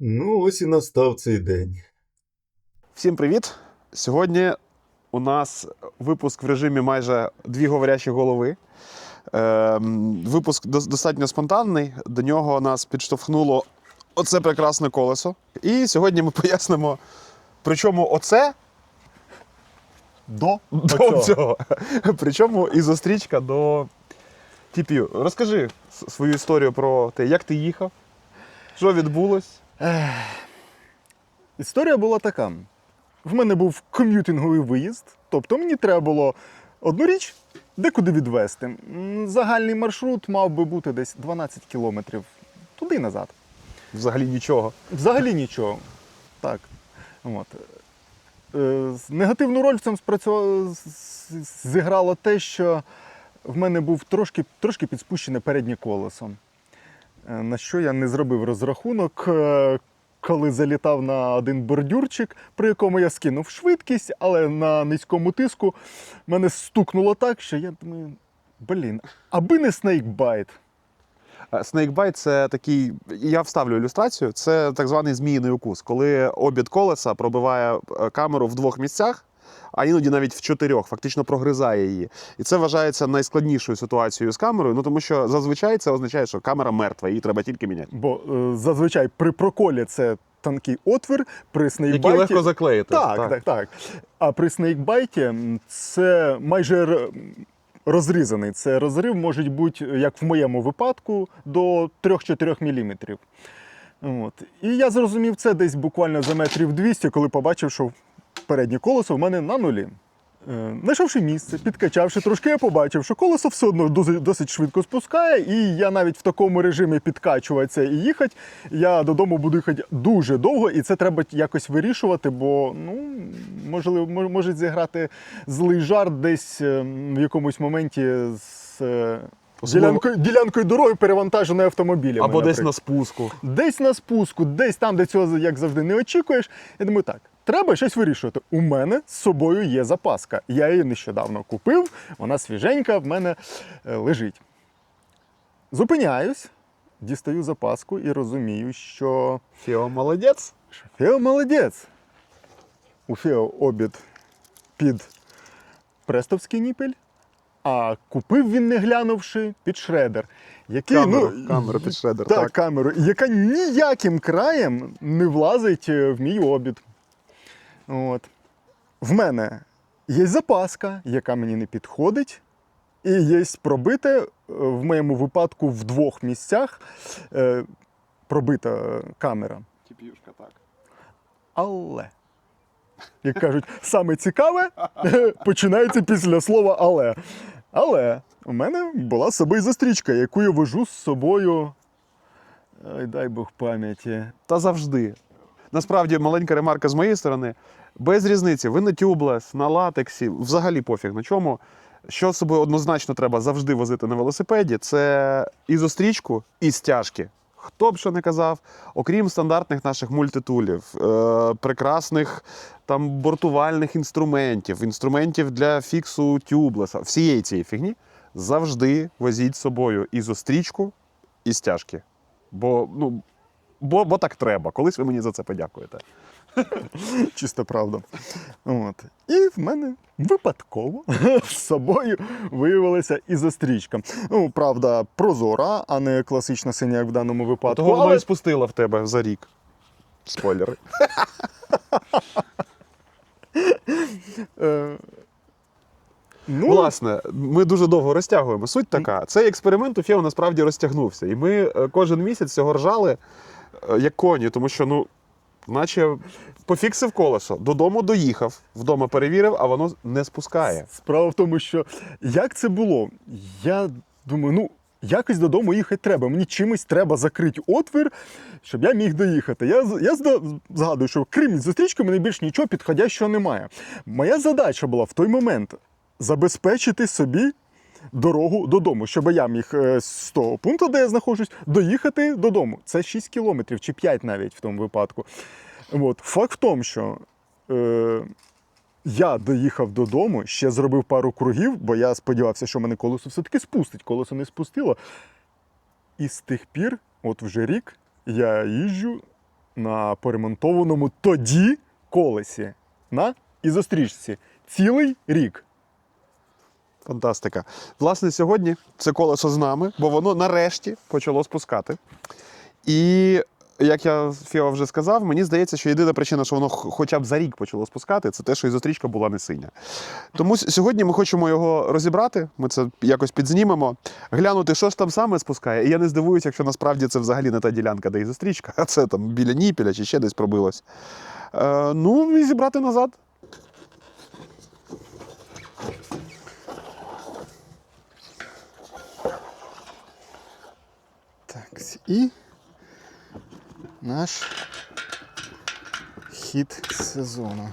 Ну, ось і настав цей день. Всім привіт! Сьогодні у нас випуск в режимі майже дві говорячі голови. Ем, випуск достатньо спонтанний. До нього нас підштовхнуло оце прекрасне колесо. І сьогодні ми пояснимо, причому оце До, до цього. Причому і зустрічка до TPU. Розкажи свою історію про те, як ти їхав, що відбулось. Історія була така: в мене був ком'ютинговий виїзд, тобто мені треба було одну річ декуди відвезти. М, Загальний маршрут мав би бути десь 12 кілометрів туди і назад. Взагалі нічого. Взагалі нічого. Так. От. Е, Негативну роль в цьому з- зіграло те, що в мене був трошки, трошки підспущене переднє колесо. Е, На що я не зробив розрахунок, е, коли залітав на один бордюрчик, при якому я скинув швидкість, але на низькому тиску мене стукнуло так, що я думаю, блін, аби не снейкбайт. Е, Snakebite – це такий, я вставлю ілюстрацію. Це так званий зміїний укус, коли обід колеса пробиває камеру в двох місцях, а іноді навіть в чотирьох, фактично прогризає її. І це вважається найскладнішою ситуацією з камерою. Ну тому що зазвичай це означає, що камера мертва, її треба тільки міняти. Бо е, зазвичай при проколі це тонкий отвір, при Який снейкбайті. легко заклеїти. Так, так, так, А при снейкбайті це майже розрізаний. Це розрив може бути, як в моєму випадку, до 3-4 мм. От. І я зрозумів це десь буквально за метрів 200, коли побачив, що переднє колесо в мене на нулі. Е, Знайшовши місце, підкачавши трошки, я побачив, що колесо все одно досить, швидко спускає, і я навіть в такому режимі підкачуватися і їхати, я додому буду їхати дуже довго, і це треба якось вирішувати, бо ну, можливо, може зіграти злий жарт десь е, в якомусь моменті з е, ділянкою, ділянкою дороги перевантаженою автомобілями. Або десь на спуску. Десь на спуску, десь там, де цього, як завжди, не очікуєш. Я думаю, так, треба щось вирішувати. У мене з собою є запаска. Я її нещодавно купив, вона свіженька, в мене е, лежить. Зупиняюсь, дістаю запаску і розумію, що Фіо молодець. Фео молодець. У Фео обід під престовський ніпель, а купив він, не глянувши, під шредер. Який, Камеру, ну, камеру під шредер. так, Так. камеру, яка ніяким краєм не влазить е, в мій обід. От. В мене є запаска, яка мені не підходить, і є пробите е, в моєму випадку в двох місцях е, пробита е, камера. Тіп'юшка, так. Але. Як кажуть, саме цікаве починається після слова але. Але у мене була з собою зустрічка, яку я вожу з собою. Ой, дай Бог пам'яті. Та завжди. Насправді, маленька ремарка з моєї сторони. Без різниці, ви на тюблес, на латексі, взагалі пофіг на чому. Що з собою однозначно треба завжди возити на велосипеді, це і зустрічку, і стяжки. Хто б що не казав, окрім стандартних наших мультитулів, е, прекрасних там бортувальних інструментів, інструментів для фіксу тюблеса, всієї цієї фігні, завжди возіть з собою і зустрічку, і стяжки. Бо, ну, бо, бо так треба. Колись ви мені за це подякуєте. Чиста правда. От. І в мене випадково з собою виявилася і зустрічка. Ну, правда, прозора, а не класична синя, як в даному випадку. Того воно але і спустило в тебе за рік. Спойлери. Е, ну, Власне, ми дуже довго розтягуємо. Суть така: цей експеримент у Фіо насправді розтягнувся. І ми е, кожен місяць цього ржали як коні, тому що, ну, наче пофіксив колесо, додому доїхав, вдома перевірив, а воно не спускає. Справа в тому, що як це було? Я думаю, ну. Якось додому їхати треба. Мені чимось треба закрити отвір, щоб я міг доїхати. Я, я згадую, що крім зустрічки, мене більш нічого підходящого немає. Моя задача була в той момент забезпечити собі дорогу додому, щоб я міг е, з того пункту, де я знаходжусь, доїхати додому. Це 6 кілометрів чи 5 навіть в тому випадку. От. Факт в тому, що е, я доїхав додому, ще зробив пару кругів, бо я сподівався, що мене колесо все-таки спустить. Колесо не спустило. І з тих пір, от вже рік, я їжджу на поремонтованому тоді колесі на ізострічці цілий рік. Фантастика. Власне, сьогодні це колесо з нами, бо воно нарешті почало спускати. І як я Фіо вже сказав, мені здається, що єдина причина, що воно хоча б за рік почало спускати, це те, що ізострічка була не синя. Тому сьогодні ми хочемо його розібрати. Ми це якось підзнімемо, глянути, що ж там саме спускає. І я не здивуюся, якщо насправді це взагалі не та ділянка, де ізострічка, а це там біля ніпіля чи ще десь пробилось. Е, ну і зібрати назад. Так, і наш хід сезону.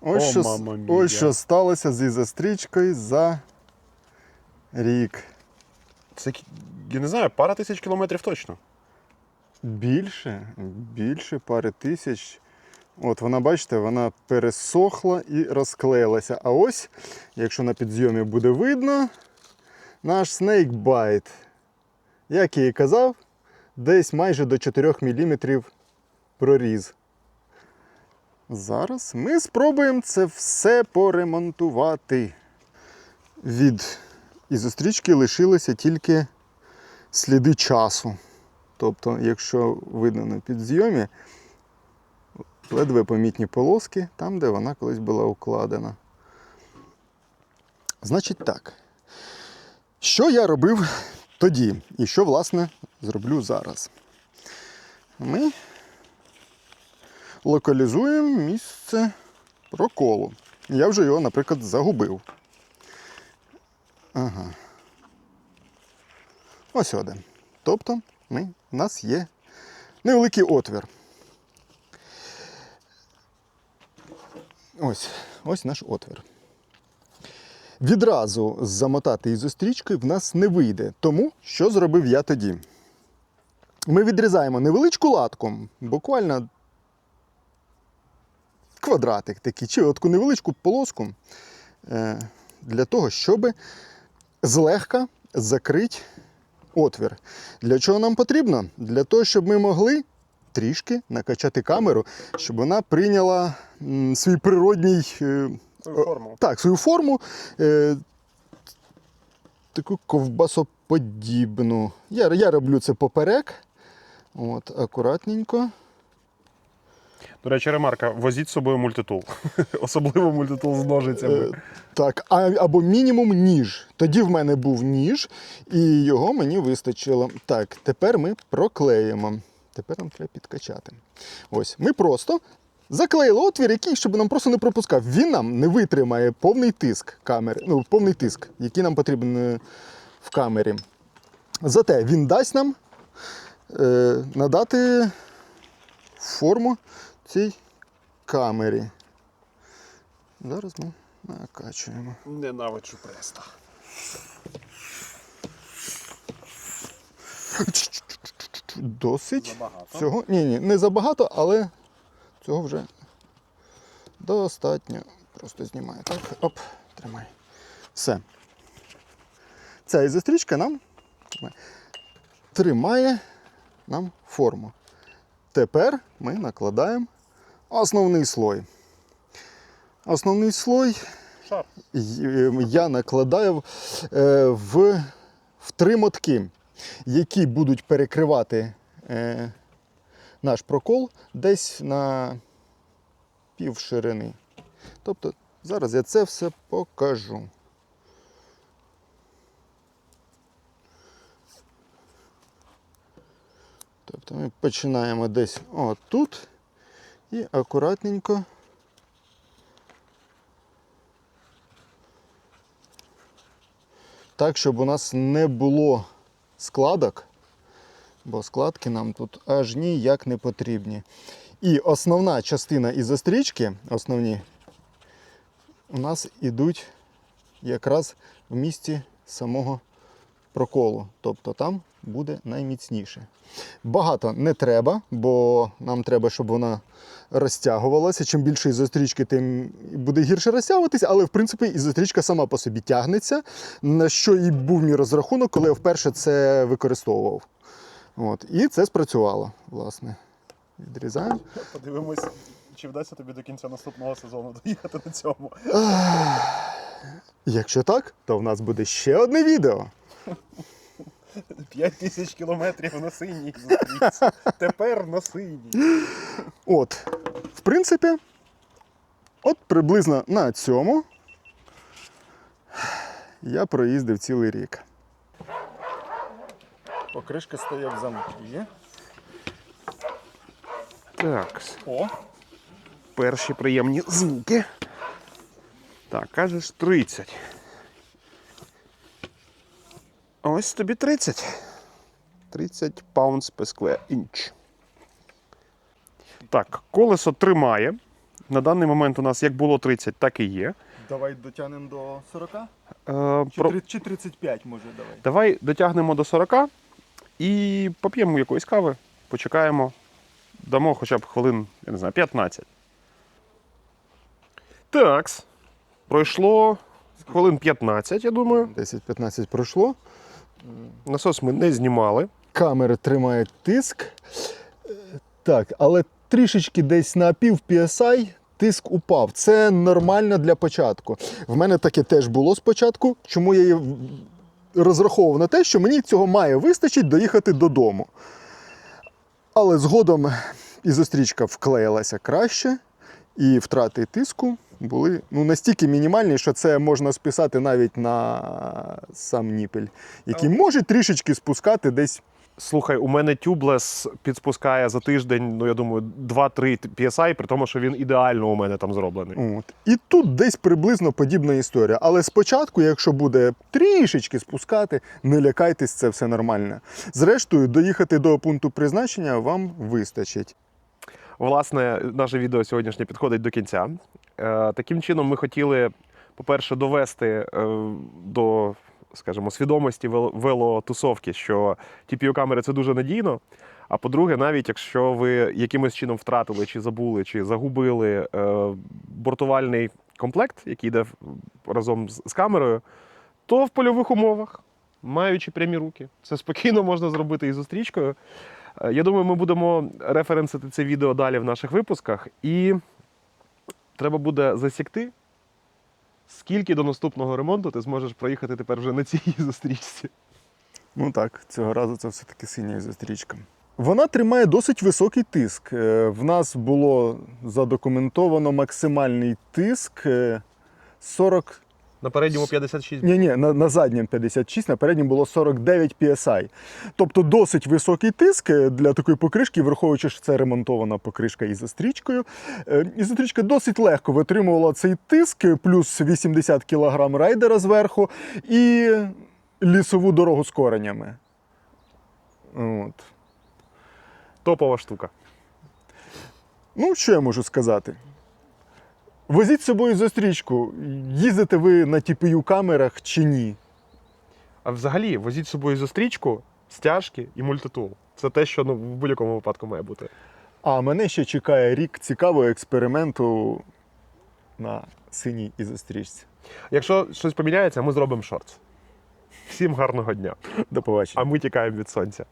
Ось, О, що, с- мамма мія. ось що сталося зі застрічкою за рік. Це я не знаю, пара тисяч кілометрів точно. Більше, більше пари тисяч. От вона, бачите, вона пересохла і розклеїлася. А ось, якщо на підйомі буде видно, наш Snakebite, як я і казав, десь майже до 4 мм проріз. Зараз ми спробуємо це все поремонтувати. Від ізострічки лишилися тільки сліди часу. Тобто, якщо видно на підзйомі, ледве помітні полоски там, де вона колись була укладена. Значить так. Що я робив тоді і що, власне, зроблю зараз? Ми локалізуємо місце проколу. Я вже його, наприклад, загубив. Ага. Ось один. Тобто ми, у нас є невеликий отвір. Ось, ось наш отвір. Відразу замотати ізострічкою в нас не вийде. Тому що зробив я тоді? Ми відрізаємо невеличку латку, буквально квадратик такий, чи таку невеличку полоску е, для того, щоб злегка закрити отвір. Для чого нам потрібно? Для того, щоб ми могли трішки накачати камеру, щоб вона прийняла свій природній. е, форму. так, свою форму. Е, таку ковбасоподібну. Я, я роблю це поперек. От, акуратненько. До речі, ремарка, возіть з собою мультитул. Особливо мультитул з ножицями. Е, так, а, або мінімум ніж. Тоді в мене був ніж, і його мені вистачило. Так, тепер ми проклеїмо. Тепер нам треба підкачати. Ось, ми просто заклеїли отвір, який, щоб нам просто не пропускав. Він нам не витримає повний тиск камери, ну, повний тиск, який нам потрібен е, в камері. Зате він дасть нам е, надати форму цій камері. Зараз ми накачуємо. Ненавиджу преста. Досить. Забагато. Цього. Ні, ні, не забагато, але цього вже достатньо. Просто знімаю. Так, оп, тримай. Все. Ця ізострічка нам тримає нам форму. Тепер ми накладаємо основний слой. Основний слой Шар. Я накладаю е, в, в три мотки, які будуть перекривати е, наш прокол десь на пів ширини. Тобто зараз я це все покажу. Тобто ми починаємо десь отут і акуратненько. так, щоб у нас не було складок, бо складки нам тут аж ніяк не потрібні. І основна частина ізострічки, основні, у нас ідуть якраз в місці самого проколу. Тобто там буде найміцніше. Багато не треба, бо нам треба, щоб вона розтягувалася. Чим більше ізострічки, тим буде гірше розтягуватися, але в принципі ізострічка сама по собі тягнеться, на що і був мій розрахунок, коли я вперше це використовував. От. І це спрацювало, власне. Відрізаємо. Подивимось, чи вдасться тобі до кінця наступного сезону доїхати на цьому. Якщо так, то в нас буде ще одне відео. 5 тисяч кілометрів на синій зустрічці. Тепер на синій. От, в принципі, от приблизно на цьому я проїздив цілий рік. Покришка стає в замки. Так, О, перші приємні звуки. Так, кажеш 30. Ось тобі 30. 30 pounds per square inch. Так, колесо тримає. На даний момент у нас як було 30, так і є. давай дотягнемо до 40? Е, Чи, про- чи 35 може давай. Давай дотягнемо до 40 і поп'ємо якоїсь кави, почекаємо, дамо хоча б хвилин, я не знаю, 15. Такс. Пройшло хвилин 15, я думаю. 10-15 пройшло. Насос ми не знімали. Камери тримають тиск. Так, але трішечки десь на пів PSI тиск упав. Це нормально для початку. В мене таке теж було спочатку. Чому я і в- розраховував на те, що мені цього має вистачить доїхати додому. Але згодом ізострічка вклеїлася краще, і втрати тиску були ну, настільки мінімальні, що це можна списати навіть на сам ніпель, який може трішечки спускати десь Слухай, у мене тюблес підспускає за тиждень, ну я думаю, 2-3 PSI, при тому, що він ідеально у мене там зроблений. От. І тут десь приблизно подібна історія. Але спочатку, якщо буде трішечки спускати, не лякайтесь, це все нормально. Зрештою, доїхати до пункту призначення вам вистачить. Власне, наше відео сьогоднішнє підходить до кінця. Е, таким чином, ми хотіли, по-перше, довести е, до, скажімо, свідомості вел- велотусовки, що TPU-камери це дуже надійно. А по-друге, навіть якщо ви якимось чином втратили, чи забули, чи загубили е, бортувальний комплект, який йде разом з камерою, то в польових умовах, маючи прямі руки, це спокійно можна зробити і зустрічкою. Е, Я думаю, ми будемо референсити це відео далі в наших випусках, і треба буде засікти, скільки до наступного ремонту ти зможеш проїхати тепер вже на цій зустрічці. Ну так, цього разу це все-таки синя зустрічка. Вона тримає досить високий тиск. Е, В нас було задокументовано максимальний тиск е, 40 На передньому 56. Ні, ні, на, на заднім 56, на переднім було 49 PSI. Тобто досить високий тиск е, для такої покришки, враховуючи, що це ремонтована покришка ізострічкою. Е, Ізострічка досить легко витримувала цей тиск, плюс 80 кг райдера зверху і лісову дорогу з коренями. От. Топова штука. Ну, що я можу сказати? Возіть з собою зустрічку. Їздите ви на TPU камерах чи ні? А взагалі, возіть з собою зустрічку, стяжки і мультитул. Це те, що ну, в будь-якому випадку має бути. А мене ще чекає рік цікавого експерименту на синій ізострічці. Якщо щось поміняється, ми зробимо шортс. Всім гарного дня. До побачення. А ми тікаємо від сонця.